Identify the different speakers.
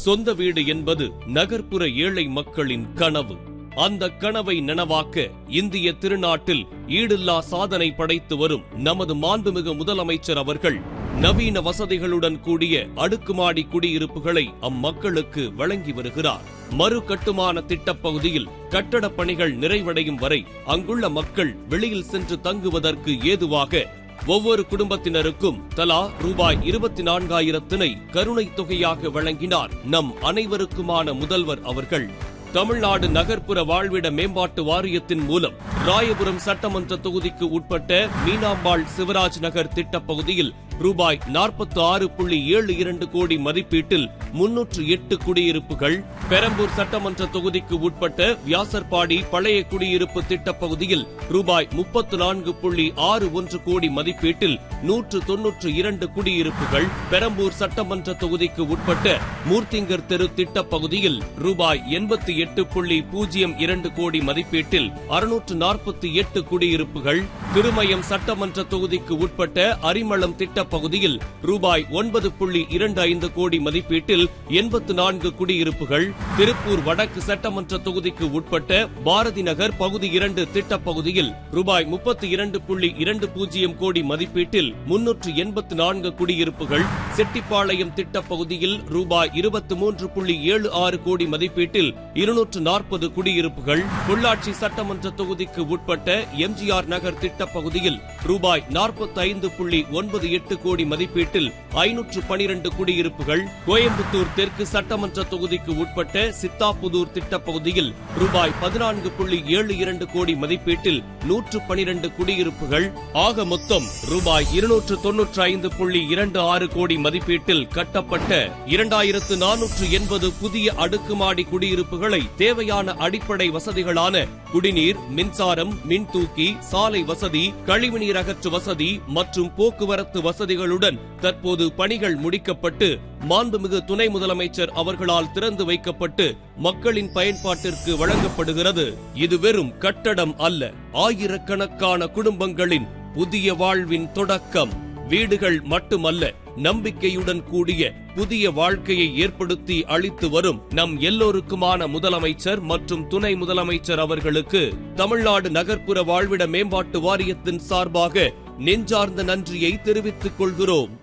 Speaker 1: சொந்த வீடு என்பது நகர்ப்புற ஏழை மக்களின் கனவு. அந்த கனவை நனவாக்க இந்திய திருநாட்டில் ஈடில்லா சாதனை படைத்து வரும் நமது மாண்புமிகு முதலமைச்சர் அவர்கள் நவீன வசதிகளுடன் கூடிய அடுக்குமாடி குடியிருப்புகளை அம்மக்களுக்கு வழங்கி வருகிறார். மறு கட்டுமான திட்டப் பகுதியில் கட்டடப் பணிகள் நிறைவடையும் வரை அங்குள்ள மக்கள் வெளியில் சென்று தங்குவதற்கு ஏதுவாக ஒவ்வொரு குடும்பத்தினருக்கும் தலா ரூபாய் இருபத்தி நான்காயிரத்தினை கருணை தொகையாக வழங்கினார். நம் அனைவருக்குமான முதல்வர் அவர்கள். தமிழ்நாடு நகர்ப்புற வாழ்விட மேம்பாட்டு வாரியத்தின் மூலம் ராயபுரம் சட்டமன்ற தொகுதிக்கு உட்பட்ட மீனாம்பாள் சிவராஜ் நகர் திட்டப் பகுதியில் ரூபாய் நாற்பத்தி ஆறு புள்ளி ஏழு இரண்டு கோடி மதிப்பீட்டில் முன்னூற்று எட்டு குடியிருப்புகள். பெரம்பூர் சட்டமன்ற தொகுதிக்கு உட்பட்ட வியாசர்பாடி பழைய குடியிருப்பு திட்டப் பகுதியில் ரூபாய் முப்பத்து நான்கு புள்ளி ஆறு ஒன்று கோடி மதிப்பீட்டில் நூற்று தொன்னூற்று இரண்டு குடியிருப்புகள். பெரம்பூர் சட்டமன்ற தொகுதிக்கு உட்பட்ட மூர்த்திங்கர் தெரு திட்டப் பகுதியில் ரூபாய் எண்பத்தி எட்டு புள்ளி பூஜ்ஜியம் இரண்டு கோடி மதிப்பீட்டில் அறுநூற்று நாற்பத்தி எட்டு குடியிருப்புகள். திருமயம் சட்டமன்ற தொகுதிக்கு உட்பட்ட அரிமளம் திட்டப் பகுதியில் ரூபாய் ஒன்பது புள்ளி இரண்டு ஐந்து கோடி மதிப்பீட்டில் எண்பத்து நான்கு குடியிருப்புகள். திருப்பூர் வடக்கு சட்டமன்ற தொகுதிக்கு உட்பட்ட பாரதி நகர் பகுதி இரண்டு திட்டப் பகுதியில் ரூபாய் முப்பத்தி இரண்டு புள்ளி இரண்டு பூஜ்ஜியம் கோடி மதிப்பீட்டில் முன்னூற்று எண்பத்து நான்கு குடியிருப்புகள். செட்டிப்பாளையம் திட்டப் பகுதியில் ரூபாய் இருபத்தி மூன்று புள்ளி ஏழு ஆறு கோடி மதிப்பீட்டில் இருநூற்று நாற்பது குடியிருப்புகள். பொள்ளாச்சி சட்டமன்ற தொகுதிக்கு உட்பட்ட எம்ஜிஆர் நகர் திட்டப் பகுதியில் ரூபாய் நாற்பத்தைந்து புள்ளி ஒன்பது எட்டு கோடி மதிப்பீட்டில் ஐநூற்று பனிரெண்டு குடியிருப்புகள். கோயம்புத்தூர் தெற்கு சட்டமன்ற தொகுதிக்கு உட்பட்ட சித்தாப்புதூர் திட்டப் பகுதியில் ரூபாய் பதினான்கு புள்ளி ஏழு இரண்டு கோடி மதிப்பீட்டில் நூற்று பனிரெண்டு குடியிருப்புகள். ஆக மொத்தம் ரூபாய் இருநூற்று தொன்னூற்று ஐந்து புள்ளி இரண்டு ஆறு கோடி மதிப்பீட்டில் கட்டப்பட்ட இரண்டாயிரத்து நானூற்று எண்பது புதிய அடுக்குமாடி குடியிருப்புகளை தேவையான அடிப்படை வசதிகளான குடிநீர் மின்சாரம் மின்தூக்கி சாலை வசதி வசதி கழிவுநீர் அகற்று வசதி மற்றும் போக்குவரத்து வசதிகளுடன் தற்போது பணிகள் முடிக்கப்பட்டு மாண்புமிகு துணை முதலமைச்சர் அவர்களால் திறந்து வைக்கப்பட்டு மக்களின் பயன்பாட்டிற்கு வழங்கப்படுகிறது. இது வெறும் கட்டடம் அல்ல ஆயிரக்கணக்கான குடும்பங்களின் புதிய வாழ்வின் தொடக்கம். வீடுகள் மட்டுமல்ல நம்பிக்கையுடன் கூடிய புதிய வாழ்க்கையை ஏற்படுத்தி அளித்து வரும் நம் எல்லோருக்குமான முதலமைச்சர் மற்றும் துணை முதலமைச்சர் அவர்களுக்கு தமிழ்நாடு நகர்ப்புற வாழ்விட மேம்பாட்டு வாரியத்தின் சார்பாக நெஞ்சார்ந்த நன்றியை தெரிவித்துக் கொள்கிறோம்.